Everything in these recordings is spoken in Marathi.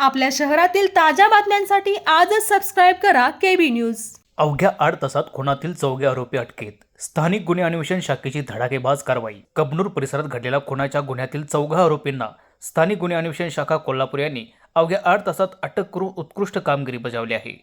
आपल्या शहरातील ताज्या बातम्यांसाठी आजच सबस्क्राईब करा केबी न्यूज अवघ्या आठ तासात खुनातील चौघे आरोपी अटकेत. स्थानिक गुन्हे अन्वेषण शाखेची धडाकेबाज कारवाई. कबनूर परिसरात घडलेल्या खुनाच्या गुन्ह्यातील चौघा आरोपींना स्थानिक गुन्हे अन्वेषण शाखा कोल्हापूर यांनी अवघ्या आठ तासात अटक करून उत्कृष्ट कामगिरी बजावली आहे.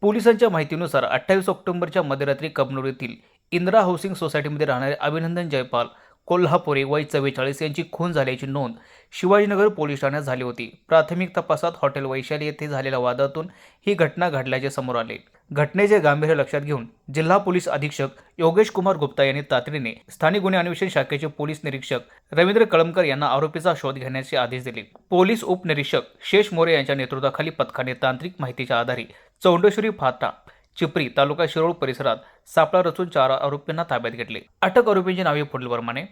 पोलिसांच्या माहितीनुसार अठ्ठावीस ऑक्टोबरच्या मध्यरात्री कबनूर येथील इंदिरा हाऊसिंग सोसायटीमध्ये राहणारे अभिनंदन जयपाल कोल्हापुरे वय चव्वेचाळीस यांची खून झाल्याची नोंद शिवाजीनगर पोलीस ठाण्यात झाली होती. प्राथमिक तपासात हॉटेल वैशाली येथे झालेल्या वादातून ही घटना घडल्याचे समोर आले. घटनेचे गांभीर्य लक्षात घेऊन जिल्हा पोलीस अधीक्षक योगेश कुमार गुप्ता यांनी तातडीने स्थानिक गुन्हे अन्वेषण शाखेचे पोलीस निरीक्षक रवींद्र कळमकर यांना आरोपीचा शोध घेण्याचे आदेश दिले. पोलीस उपनिरीक्षक शेष मोरे यांच्या नेतृत्वाखाली पथकाने तांत्रिक माहितीच्या आधारे चौंडेश्वरी फाटा चिपरी तालुका शिरोळ परिसरात सापळा रचून चार आरोपींना ताब्यात घेतले. अटक आरोपींची नावे पुढीलप्रमाणे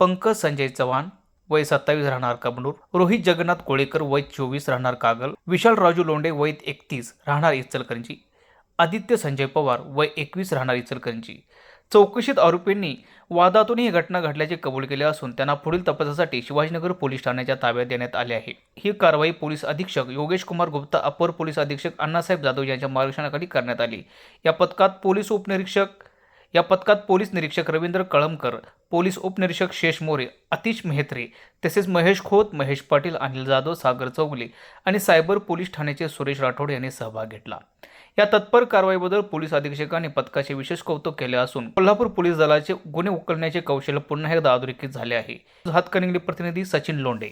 पंकज संजय चव्हाण वय सत्तावीस राहणार कबनूर रोहित जगन्नाथ कोळेकर वय चोवीस राहणार कागल विशाल राजू लोंडे वय एकतीस राहणार इचलकरंजी आदित्य संजय पवार वय एकवीस राहणार इचलकरंजी. चौकशीत आरोपींनी वादातून ही घटना घडल्याचे कबूल केले असून त्यांना पुढील तपासासाठी शिवाजीनगर पोलीस ठाण्याच्या ताब्यात देण्यात आले आहे. ही कारवाई पोलीस अधीक्षक योगेश कुमार गुप्ता अपर पोलीस अधीक्षक अण्णासाहेब जाधव यांच्या मार्गदर्शनाखाली करण्यात आली. या पथकात पोलीस उपनिरीक्षक या पथकात पोलीस निरीक्षक रवींद्र कळमकर पोलीस उपनिरीक्षक शेष मोरे अतिश मेहत्रे तसेच महेश खोत महेश पाटील अनिल जाधव सागर चौगले आणि सायबर पोलीस ठाण्याचे सुरेश राठोड यांनी सहभाग घेतला. या तत्पर कारवाईबद्दल पोलीस अधीक्षकांनी पथकाचे विशेष कौतुक केले असून कोल्हापूर पोलीस दलाचे गुन्हे उकलण्याचे कौशल्य पुन्हा एकदा अधोरेखित झाले आहे. हातकणंगले प्रतिनिधी सचिन लोंढे.